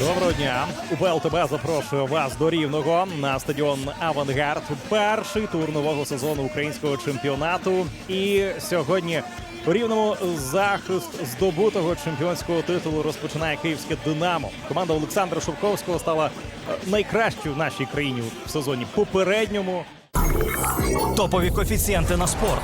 Доброго дня. УПЛ ТБ запрошує вас до рівного на стадіон Авангард. Перший тур нового сезону українського чемпіонату. І сьогодні у рівному захист здобутого чемпіонського титулу розпочинає київське Динамо. Команда Олександра Шовковського стала е, найкращою в нашій країні в сезоні попередньому. Топові коефіцієнти на спорт,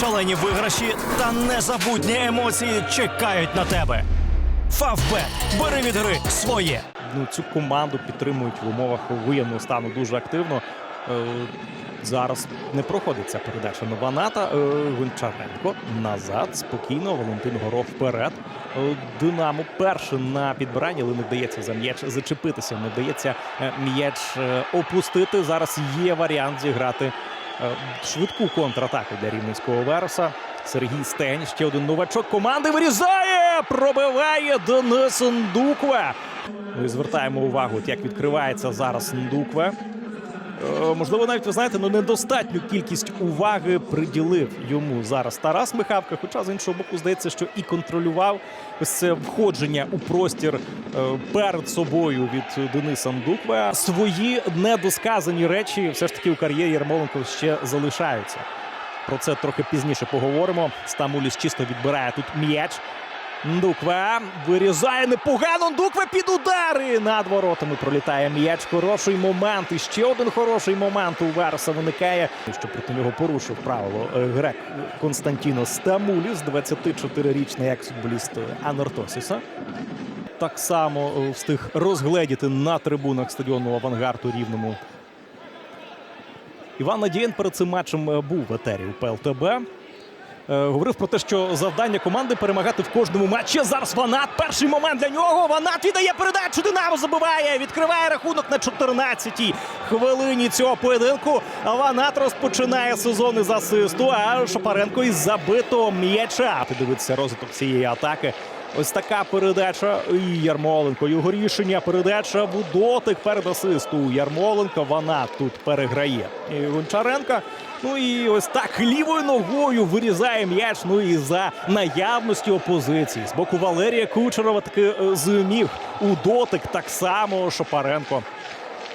шалені виграші та незабутні емоції чекають на тебе. Фавбет. Бери від гри своє. ну, цю команду підтримують в умовах воєнного стану дуже активно. Е, Зараз не проходить ця передача Ваната. Е, Гончаренко назад. Спокійно. Валентин Горох вперед. Е, Динамо перше на підбиранні, але не вдається за м'яч зачепитися. Не вдається е, м'яч е, опустити. Зараз є варіант зіграти е, швидку контратаку для рівненського вереса. Сергій Стень, ще один новачок команди вирізає, пробиває Денис Ндукве. Ну і звертаємо увагу, як відкривається зараз Ндукве. Е, Можливо, навіть ви знаєте, ну недостатню кількість уваги приділив йому зараз Тарас Михавка. Хоча з іншого боку, здається, що і контролював ось це входження у простір е, перед собою від Дениса Ндукве. Свої недосказані речі все ж таки у кар'єрі Ярмоленко ще залишаються. Про це трохи пізніше поговоримо. Стамуліс чисто відбирає тут м'яч. Ндукве вирізає непогано. Ндукве під удари. Над воротами пролітає м'яч. Хороший момент. І ще один хороший момент у Верса виникає. Що проти нього порушив правило е, грек Константіно Стамуліс, 24-річний екс-футболіст Анортосіса. Так само е, встиг розгледіти на трибунах стадіону Авангарду рівному. Іван Надієн перед цим матчем е, був в етері у ПЛТБ. Е, Говорив про те, що завдання команди перемагати в кожному матчі. Зараз Ванат. Перший момент для нього. Ванат віддає передачу. Динамо забиває. Відкриває рахунок на 14-й хвилині цього поєдинку. Ванат розпочинає сезон із асисту. А Шапаренко із забитого м'яча. Подивитися розвиток цієї атаки. Ось така передача. І Ярмоленко. Його рішення. Передача в дотик перед асисту. Ярмоленко. Вона тут переграє. І Гончаренка. Ну і ось так лівою ногою вирізає м'яч. Ну і за наявності опозиції. З боку Валерія Кучерова таки е, зумів у дотик так само Шапаренко.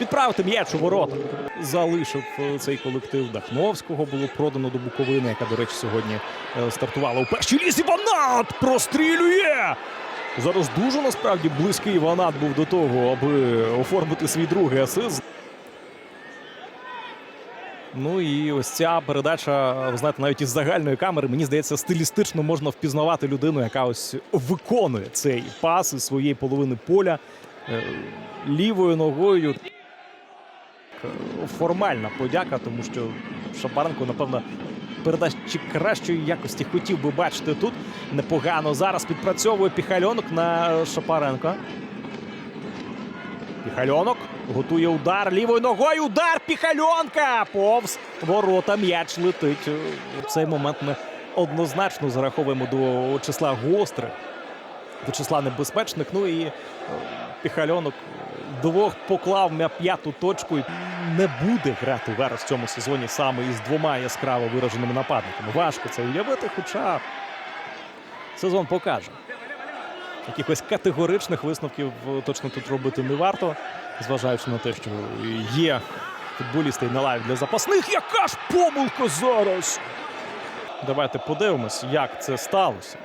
Відправити м'яч у ворота. Залишив е, цей колектив Дахновського. Було продано до Буковини, яка, до речі, сьогодні е, стартувала у першій лізі. Ванат прострілює! Зараз дуже насправді близький Ванат був до того, аби оформити свій другий асист. Ну і ось ця передача, ви знаєте, навіть із загальної камери, мені здається, стилістично можна впізнавати людину, яка ось виконує цей пас із своєї половини поля е, лівою ногою. Формальна подяка, тому що Шапаренко, напевно, передачі кращої якості хотів би бачити тут. Непогано зараз підпрацьовує Піхальонок на Шапаренка. Піхальонок готує удар лівою ногою. Удар Піхальонка! Повз ворота м'яч летить. В цей момент ми однозначно зараховуємо до числа гострих, до числа небезпечних. Ну і е, Піхальонок двох поклав на п'яту точку і не буде грати Верес в цьому сезоні саме із двома яскраво вираженими нападниками. Важко це уявити, хоча сезон покаже. Якихось категоричних висновків е, точно тут робити не варто, зважаючи на те, що є футболісти на лаві для запасних. Яка ж помилка зараз? Давайте подивимось, як це сталося.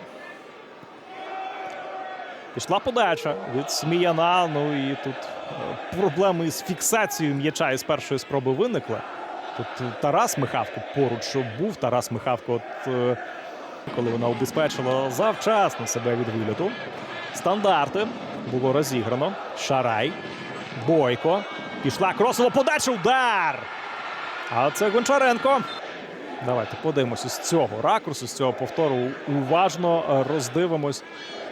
Пішла подача від Сміяна. Ну і тут е, проблеми з фіксацією м'яча із першої спроби виникли. Тут е, Тарас Михавко поруч був. Тарас Михавко, от, е, коли вона убезпечила завчасно себе від виліту. Стандарти було розіграно. Шарай. Бойко. Пішла кросова подача. Удар. А це Гончаренко. Давайте подивимося з цього ракурсу, з цього повтору. Уважно е, роздивимось.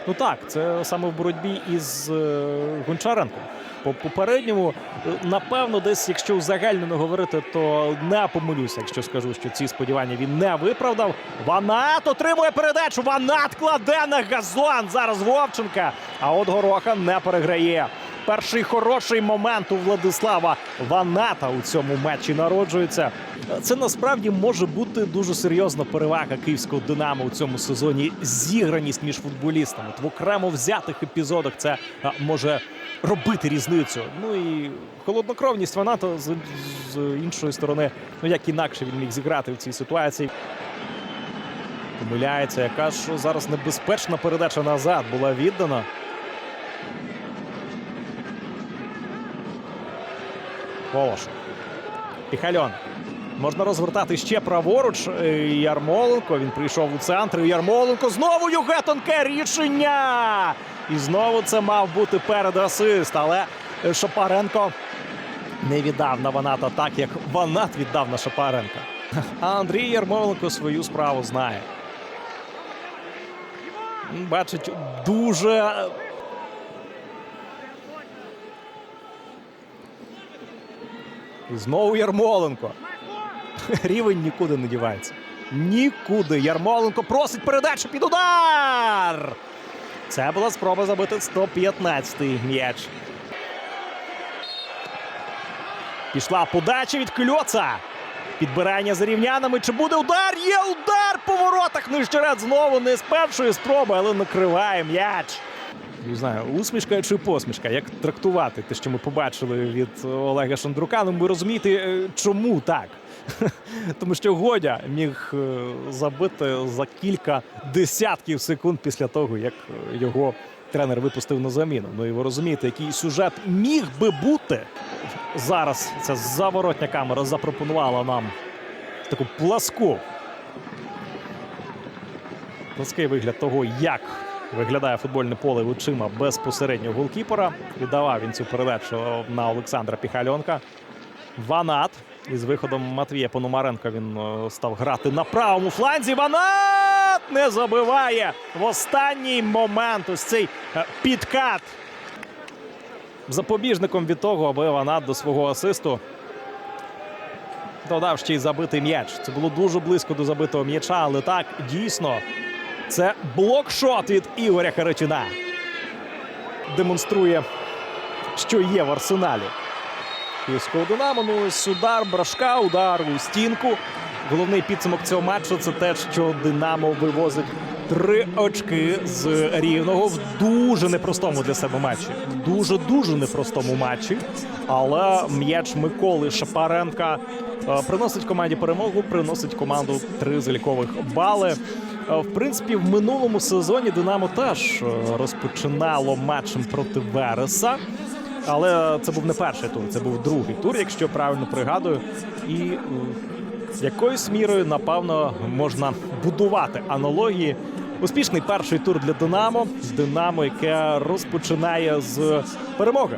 Ну так, це саме в боротьбі із е, Гончаренком. По попередньому, е, напевно, десь, якщо узагальнено говорити, то не помилюся, якщо скажу, що ці сподівання він не виправдав. Ванат отримує передачу. Ванат кладе на газон. Зараз Вовченка. А от Гороха не переграє. Перший хороший момент у Владислава Ваната у цьому матчі народжується. Це насправді може бути дуже серйозна перевага київського динамо у цьому сезоні. Зіграність між футболістами. В окремо взятих епізодах це може робити різницю. Ну і холоднокровність Ваната з, з іншої сторони. Ну як інакше він міг зіграти в цій ситуації. Помиляється, яка ж зараз небезпечна передача назад була віддана. Волошин. Піхальон. Можна розвертати ще праворуч. Е, Ярмоленко. Він прийшов у центр. Ярмоленко знову Юге тонке рішення. І знову це мав бути передасист. Але е, Шапаренко не віддав на Ваната так, як Ванат віддав на Шапаренка. А Андрій Ярмоленко свою справу знає. Бачить дуже І знову Ярмоленко. Рівень нікуди не дівається. Нікуди. Ярмоленко просить передачу під удар. Це була спроба забити 115-й м'яч. Пішла подача від Кльоца. Підбирання за рівнянами. Чи буде удар? Є удар по воротах. Нижчеред знову не з першої спроби, але накриває м'яч. Не знаю, усмішка чи посмішка, як трактувати те, що ми побачили від Олега Шандрука. Ну, ви розумієте, е, чому так? Тому що Годя міг е, забити за кілька десятків секунд після того, як е, його тренер випустив на заміну. Ну і ви розумієте, який сюжет міг би бути. Зараз ця заворотня камера запропонувала нам таку пласку. Плаский вигляд того, як виглядає футбольне поле очима безпосередньо голкіпера. Віддавав він цю передачу на Олександра Піхальонка. Ванат. Із виходом Матвія Пономаренка він е, став грати на правому фланзі. Ванат не забиває в останній момент. Ось цей е, підкат. Запобіжником від того, аби Ванат до свого асисту додав ще й забитий м'яч. Це було дуже близько до забитого м'яча, але так дійсно це блокшот від Ігоря Харичина. Демонструє, що є в арсеналі. Київського Динамо. Ну ось удар брашка, удар у стінку. Головний підсумок цього матчу це те, що Динамо вивозить три очки з рівного в дуже непростому для себе матчі. Дуже дуже непростому матчі. Але м'яч Миколи Шапаренка е, приносить команді перемогу, приносить команду три залікових бали. Е, В принципі, в минулому сезоні Динамо теж е, розпочинало матчем проти Вереса. Але це був не перший тур, це був другий тур, якщо правильно пригадую. І е, якоюсь мірою, напевно, можна будувати аналогії. Успішний перший тур для Динамо. Динамо, яке розпочинає з перемоги.